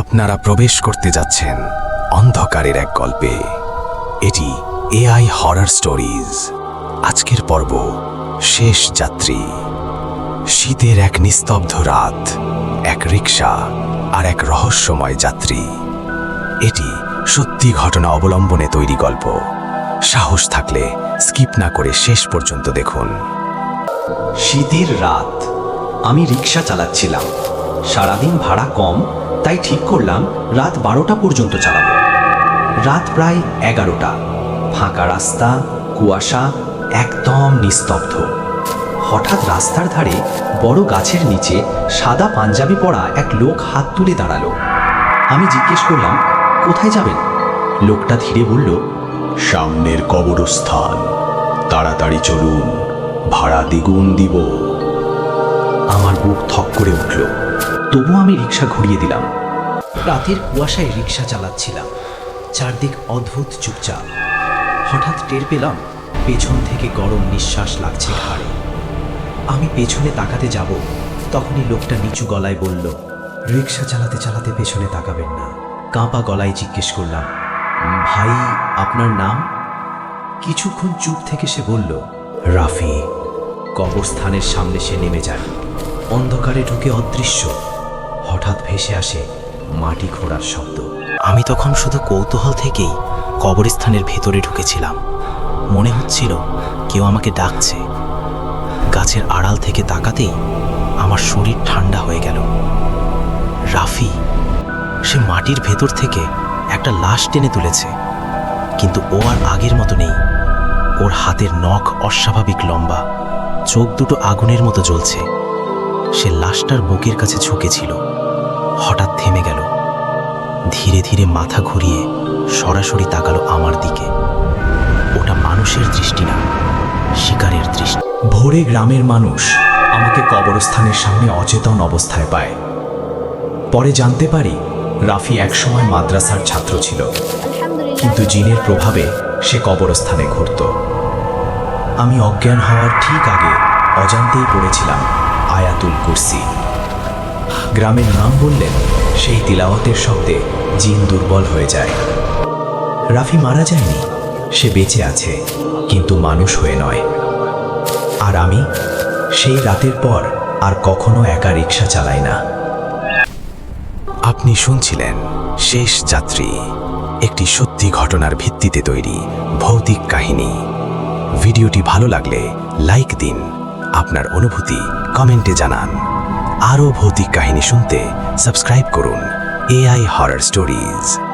আপনারা প্রবেশ করতে যাচ্ছেন অন্ধকারের এক গল্পে। এটি এআই হরার স্টোরিজ আজকের পর্ব শেষ যাত্রী। শীতের এক নিস্তব্ধ রাত, এক রিক্সা আর এক রহস্যময় যাত্রী। এটি সত্যি ঘটনা অবলম্বনে তৈরি গল্প। সাহস থাকলে স্কিপ না করে শেষ পর্যন্ত দেখুন। শীতের রাত, আমি রিক্সা চালাচ্ছিলাম। সারাদিন ভাড়া কম তাই ঠিক করলাম রাত বারোটা পর্যন্ত চালাবো। রাত প্রায় এগারোটা। ফাঁকা রাস্তা, কুয়াশা একদম নিস্তব্ধ। হঠাৎ রাস্তার ধারে বড় গাছের নিচে সাদা পাঞ্জাবি পরা এক লোক হাত তুলে দাঁড়াল। আমি জিজ্ঞেস করলাম, কোথায় যাবেন? লোকটা ধীরে বলল, সামনের কবরস্থান। তাড়াতাড়ি চলুন। ভাড়া দ্বিগুণ দিব। আমার বুক থক করে উঠল। তবু আমি রিক্সা ঘুরিয়ে দিলাম। রাতের কুয়াশায় রিক্সা চালাচ্ছিলাম। চারদিক অদ্ভুত চুপচাপ। হঠাৎ টের পেলাম, পেছন থেকে গরম নিঃশ্বাস লাগছে ঘাড়ে। আমি পেছনে তাকাতে যাব, তখনই লোকটা নিচু গলায় বলল রিক্সা চালাতে চালাতে পেছনে তাকাবেন না। কাঁপা গলায় জিজ্ঞেস করলাম, ভাই, আপনার নাম? কিছুক্ষণ চুপ থেকে সে বলল, রাফি। কবরস্থানের সামনে সে নেমে যায়। অন্ধকারে ঢুকে অদৃশ্য। হঠাৎ ভেসে আসে মাটি খোঁড়ার শব্দ। আমি তখন শুধু কৌতূহল থেকেই কবরস্থানের ভেতরে ঢুকেছিলাম। মনে হচ্ছিল কেউ আমাকে ডাকছে। গাছের আড়াল থেকে তাকাতেই আমার শরীর ঠান্ডা হয়ে গেল। রাফি, সে মাটির ভেতর থেকে একটা লাশ টেনে তুলেছে। কিন্তু ও আর আগের মতো নেই। ওর হাতের নখ অস্বাভাবিক লম্বা। চোখ দুটো আগুনের মতো জ্বলছে। সে লাশটার বুকের কাছে ঝুঁকেছিল। হঠাৎ থেমে গেল। ধীরে ধীরে মাথা ঘুরিয়ে সরাসরি তাকালো আমার দিকে। ওটা মানুষের দৃষ্টি না, শিকারের দৃষ্টি। ভোরে গ্রামের মানুষ আমাকে কবরস্থানের সামনে অচেতন অবস্থায় পায়। পরে জানতে পারি, রাফি একসময় মাদ্রাসার ছাত্র ছিল। কিন্তু জিনের প্রভাবে সে কবরস্থানে ঘুরত। আমি অজ্ঞান হওয়ার ঠিক আগে অজান্তেই পড়েছিলাম। আয়াতুল কুরসি। গ্রামের নাম বললেন সেই তিলাওয়াতের শব্দে জিন দুর্বল হয়ে যায়। রাফি মারা যায়নি, সে বেঁচে আছে, কিন্তু মানুষ হয়ে নয়। আর আমি সেই রাতের পর আর কখনো একা রিক্সা চালাই না। আপনি শুনছিলেন শেষ যাত্রী, একটি সত্যি ঘটনার ভিত্তিতে তৈরি ভৌতিক কাহিনী। ভিডিওটি ভালো লাগলে লাইক দিন। আপনার অনুভূতি কমেন্টে জানান। আরও ভৌতিক কাহিনী শুনতে সাবস্ক্রাইব করুন এআই হরার স্টোরিজ